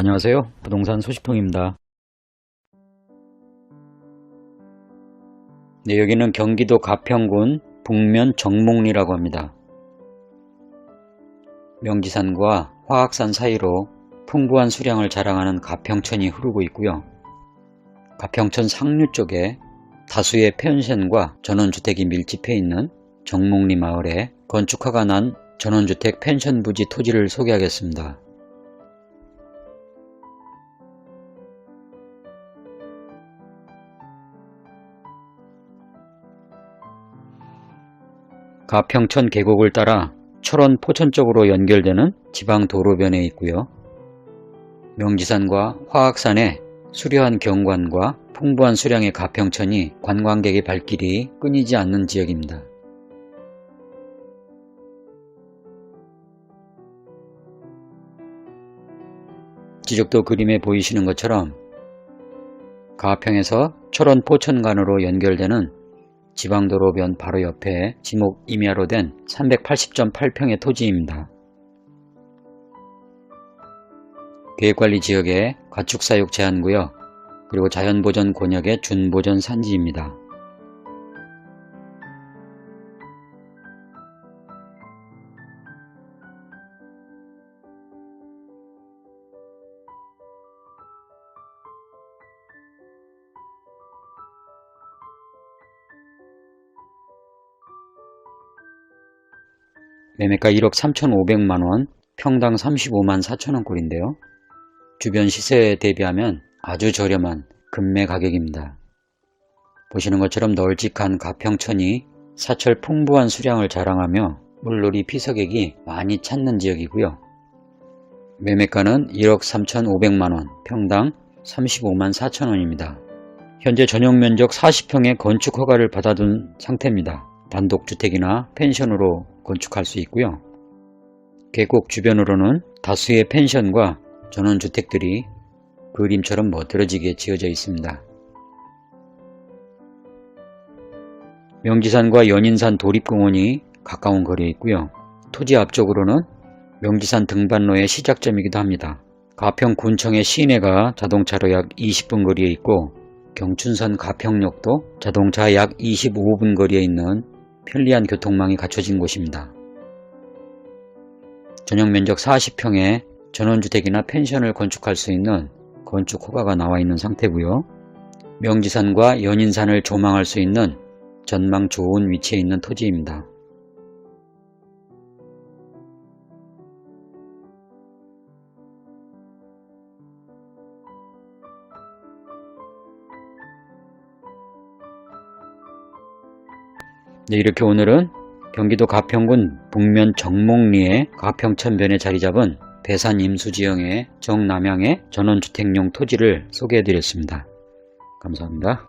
안녕하세요. 부동산 소식통입니다. 네, 여기는 경기도 가평군 북면 정목리라고 합니다. 명지산과 화학산 사이로 풍부한 수량을 자랑하는 가평천이 흐르고 있고요. 가평천 상류 쪽에 다수의 펜션과 전원주택이 밀집해 있는 정목리 마을에 건축화가 난 전원주택 펜션 부지 토지를 소개하겠습니다. 가평천 계곡을 따라 철원 포천 쪽으로 연결되는 지방 도로변에 있고요. 명지산과 화학산의 수려한 경관과 풍부한 수량의 가평천이 관광객의 발길이 끊이지 않는 지역입니다. 지적도 그림에 보이시는 것처럼 가평에서 철원 포천간으로 연결되는 지방도로변 바로 옆에 지목 임야로 된 380.8평의 토지입니다. 계획관리지역의 가축사육 제한구역 그리고 자연보전 권역의 준보전 산지입니다. 매매가 1억 3,500만원, 평당 35만 4천원 꼴인데요. 주변 시세에 대비하면 아주 저렴한 금매 가격입니다. 보시는 것처럼 널찍한 가평천이 사철 풍부한 수량을 자랑하며 물놀이 피서객이 많이 찾는 지역이고요. 매매가는 1억 3,500만원, 평당 35만 4천원입니다. 현재 전용 면적 40평의 건축 허가를 받아둔 상태입니다. 단독주택이나 펜션으로 건축할 수 있고요. 계곡 주변으로는 다수의 펜션과 전원주택들이 그림처럼 멋들어지게 지어져 있습니다. 명지산과 연인산 도립공원이 가까운 거리에 있고요. 토지 앞쪽으로는 명지산 등반로의 시작점이기도 합니다. 가평 군청의 시내가 자동차로 약 20분 거리에 있고 경춘선 가평역도 자동차 약 25분 거리에 있는 편리한 교통망이 갖춰진 곳입니다. 전용 면적 40평에 전원주택이나 펜션을 건축할 수 있는 건축 허가가 나와 있는 상태고요. 명지산과 연인산을 조망할 수 있는 전망 좋은 위치에 있는 토지입니다. 네, 이렇게 오늘은 경기도 가평군 북면 정목리의 가평천변에 자리 잡은 배산 임수지형의 정남향의 전원주택용 토지를 소개해 드렸습니다. 감사합니다.